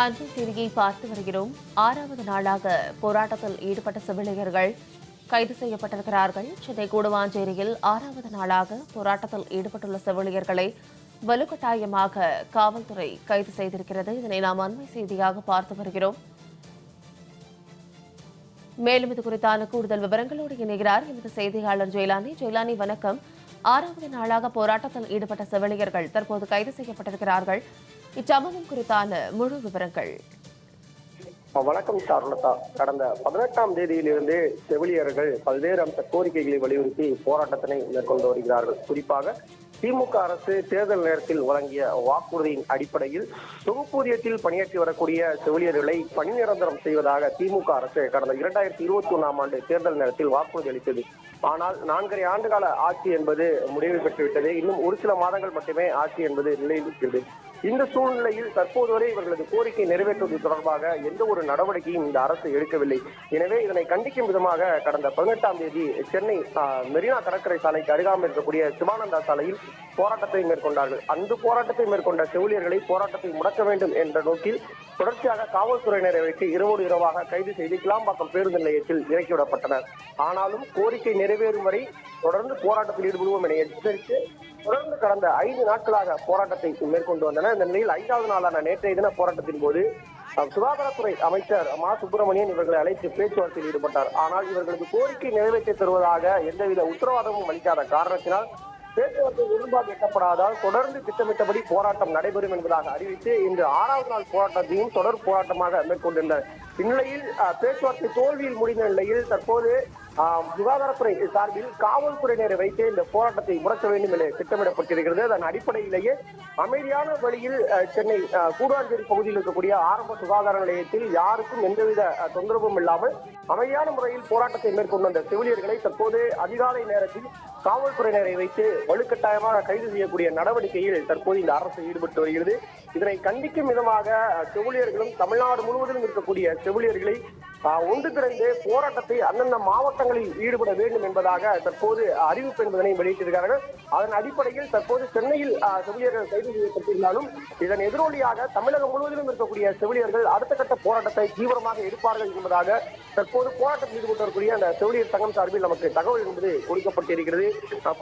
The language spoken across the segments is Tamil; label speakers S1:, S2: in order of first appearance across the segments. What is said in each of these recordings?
S1: அன்றைய செய்தியை பார்த்து வருகிறோம். ஆறாவது நாளாக போராட்டத்தில் ஈடுபட்ட செவிலியர்கள் கைது செய்யப்பட்டிருக்கிறார்கள். சென்னை கூடுவாஞ்சேரியில் ஆறாவது நாளாக போராட்டத்தில் ஈடுபட்டுள்ள செவிலியர்களை வலுக்கட்டாயமாக காவல்துறை கைது செய்திருக்கிறது. இதனை நாம் அண்மை செய்தியாக பார்த்து வருகிறோம். மேலும் இது குறித்தான கூடுதல் விவரங்களோடு இணைகிறார் எமது செய்தியாளர் ஜெயலானி. ஜெயலானி வணக்கம். ஆறாவது நாளாக போராட்டத்தில் ஈடுபட்ட செவிலியர்கள் தற்போது கைது செய்யப்பட்டிருக்கிறார்கள். இச்சம்பவம் குறித்தான முழு விவரங்கள்.
S2: வணக்கம் சாருலதா கடந்த பதினெட்டாம் தேதியிலிருந்து செவிலியர்கள் பல்வேறு அம்ச கோரிக்கைகளை வலியுறுத்தி போராட்டத்தினை மேற்கொண்டு வருகிறார்கள். குறிப்பாக திமுக அரசு தேர்தல் நேரத்தில் வழங்கிய வாக்குறுதியின் அடிப்படையில் தொகுப்பூதியத்தில் பணியாற்றி வரக்கூடிய செவிலியர்களை பணி நிரந்தரம் செய்வதாக திமுக அரசு கடந்த இரண்டாயிரத்தி இருபத்தி ஒன்னாம் ஆண்டு தேர்தல் நேரத்தில் வாக்குறுதி அளித்தது. ஆனால் நான்கரை ஆண்டுகால ஆட்சி என்பது முடிவு பெற்றுவிட்டது. இன்னும் ஒரு சில மாதங்கள் மட்டுமே ஆட்சி என்பது நிலையில் இருக்கிறது இந்த சூழ்நிலையில் தற்போது வரை இவர்களது கோரிக்கை நிறைவேற்றுவது தொடர்பாக எந்த ஒரு நடவடிக்கையும் இந்த அரசு எடுக்கவில்லை. எனவே இதனை கண்டிக்கும் விதமாக கடந்த பதினெட்டாம் தேதி சென்னை மெரினா கடற்கரை சாலைக்கு அருகாமல் இருக்கக்கூடிய சிவானந்தா சாலையில் போராட்டத்தை மேற்கொண்டார்கள். அந்த போராட்டத்தை மேற்கொண்ட செவிலியர்களை போராட்டத்தை முடக்க வேண்டும் என்ற நோக்கில் தொடர்ச்சியாக காவல்துறையினரை வைத்து இரவோடு இரவாக கைது செய்து கிளாம்பாக்கம் பேருந்து நிலையத்தில் இறக்கிவிடப்பட்டனர் ஆனாலும் கோரிக்கை நிறைவேறும் வரை தொடர்ந்து போராட்டத்தில் ஈடுபடுவோம் என எச்சரித்து தொடர்ந்து கடந்த ஐந்து நாட்களாக போராட்டத்தை மேற்கொண்டு வந்தனர். இந்த நிலையில் ஐந்தாவது நாளான நேற்றைய தின போராட்டத்தின் போது சுகாதாரத்துறை அமைச்சர் மா. சுப்பிரமணியன் இவர்களை அழைத்து பேச்சுவார்த்தையில் ஈடுபட்டார். ஆனால் இவர்களது கோரிக்கை நிறைவேற்றி தருவதாக எந்தவித உத்தரவாதமும் அளிக்காத காரணத்தினால் பேச்சுவார்த்தை உடன்பாடு எட்டப்படாதால் தொடர்ந்து திட்டமிட்டபடி போராட்டம் நடைபெறும் என்பதாக அறிவித்து இன்று ஆறாவது நாள் போராட்டத்தையும் தொடர் போராட்டமாக மேற்கொண்டிருந்தனர். இந்நிலையில் பேச்சுவார்த்தை தோல்வியில் முடிந்த நிலையில் தற்போது சுகாதாரத்துறை சார்பில் காவல்துறையினரை வைத்து இந்த போராட்டத்தை முடக்க வேண்டும் என திட்டமிடப்பட்டிருக்கிறது. அதன் அடிப்படையிலேயே அமைதியான வழியில் சென்னை அஹ், கூடுவாஞ்சேரி பகுதியில் இருக்கக்கூடிய ஆரம்ப சுகாதார நிலையத்தில் யாருக்கும் எந்தவித தொந்தரவும் இல்லாமல் அமைதியான முறையில் போராட்டத்தை மேற்கொண்டு வந்த செவிலியர்களை தற்போது அதிகாலை நேரத்தில் காவல்துறையினரை வைத்து வலுக்கட்டாயமாக கைது செய்யக்கூடிய நடவடிக்கையில் தற்போது இந்த அரசு ஈடுபட்டு வருகிறது. இதனை கண்டிக்கும் விதமாக செவிலியர்களும் தமிழ்நாடு முழுவதிலும் இருக்கக்கூடிய செவிலியர்களை ஒன்று திரண்டு போராட்டத்தை அந்தந்த மாவட்டங்களில் ஈடுபட வேண்டும் என்பதாக தற்போது அறிவிப்பு என்பதனை வெளியிட்டிருக்கிறார்கள். அதன் அடிப்படையில் தற்போது சென்னையில் செவிலியர்கள் கைது செய்யப்பட்டிருந்தாலும் இதன் எதிரொலியாக தமிழகம் முழுவதிலும் இருக்கக்கூடிய செவிலியர்கள் அடுத்த கட்ட போராட்டத்தை தீவிரமாக எடுப்பார்கள் என்பதாக தற்போது போராட்டத்தில் ஈடுபட்டு வரக்கூடிய அந்த செவிலியர் சங்கம் சார்பில் நமக்கு தகவல் என்பது கொடுக்கப்பட்டிருக்கிறது.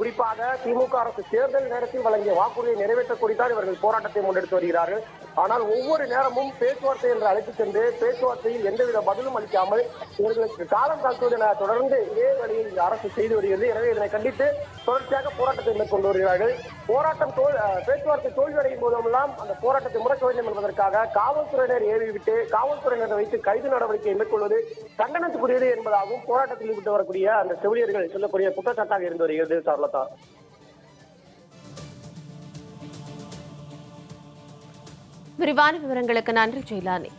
S2: குறிப்பாக திமுக அரசு தேர்தல் நேரத்தில் வழங்கிய வாக்குறுதியை நிறைவேற்ற குறித்தான் இவர்கள் போராட்டத்தை முன்னெடுத்து வருகிறார்கள். ஆனால் ஒவ்வொரு நேரமும் பேச்சுவார்த்தை என்று அழைத்து சென்று பேச்சுவார்த்தையில் எந்தவித பதிலும் வைக்காமல் இவர்களுக்கு காலம் தாழ்த்துவது என தொடர்ந்து இதே வழியில் அரசு செய்து வருகிறது. எனவே இதனை கண்டித்து தொடர்ச்சியாக போராட்டத்தை மேற்கொண்டு வருகிறார்கள். போராட்டம் தோல் பேச்சுவார்த்தை தோல்வியடையும் போதெல்லாம் அந்த போராட்டத்தை முடக்க வேண்டும் என்பதற்காக காவல்துறையினர் ஏவிவிட்டு காவல்துறையினரை வைத்து கைது நடவடிக்கை மேற்கொள்வது கண்டனத்துக்குரியது என்பதாகவும் போராட்டத்தில் ஈடுபட்டு வரக்கூடிய அந்த செவிலியர்கள் சொல்லக்கூடிய குற்றச்சாட்டாக இருந்து வருகிறது சார்லதா.
S1: விரிவான விவரங்களுக்கு நன்றி ஜெயலானி.